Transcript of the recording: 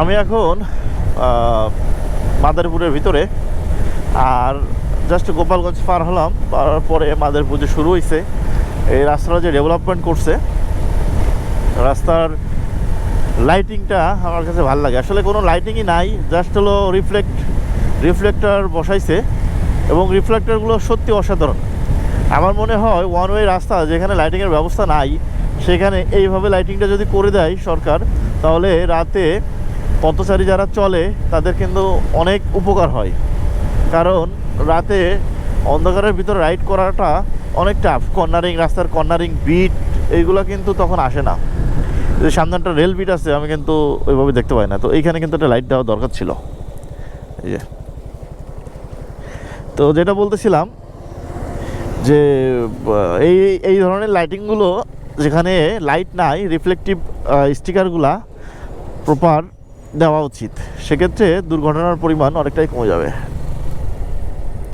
আমি এখন মাদারীপুরের ভিতরে। আর জাস্ট গোপালগঞ্জ পার হলাম, পারার পরে মাদারীপুর যে শুরু হয়েছে এই রাস্তাটা যে ডেভেলপমেন্ট করছে, রাস্তার লাইটিংটা আমার কাছে ভালো লাগে। আসলে কোনো লাইটিংই নাই জাস্ট হলো রিফ্লেক্ট রিফ্লেক্টার বসাইছে এবং রিফ্লেক্টরগুলো সত্যি অসাধারণ। আমার মনে হয় ওয়ান ওয়ে রাস্তা যেখানে লাইটিংয়ের ব্যবস্থা নাই, সেখানে এইভাবে লাইটিংটা যদি করে দেয় সরকার, তাহলে রাতে পথচারী যারা চলে, তাদের কিন্তু অনেক উপকার হয়। কারণ রাতে অন্ধকারের ভিতরে রাইড করাটা অনেক টাফ কর্নারিং, রাস্তার কর্নারিং বিট এইগুলো কিন্তু তখন আসে না। যে সামনে একটা রেল বিট আছে, আমি কিন্তু ওইভাবে দেখতে পাই না। তো এইখানে কিন্তু একটা লাইট দেওয়া দরকার ছিল। এই যে। তো যেটা বলতেছিলাম, যে এই এই ধরনের লাইটিংগুলো যেখানে লাইট নাই রিফ্লেকটিভ স্টিকারগুলা প্রপার দেওয়া উচিত। সেক্ষেত্রে দুর্ঘটনার পরিমাণ অনেকটাই কমে যাবে।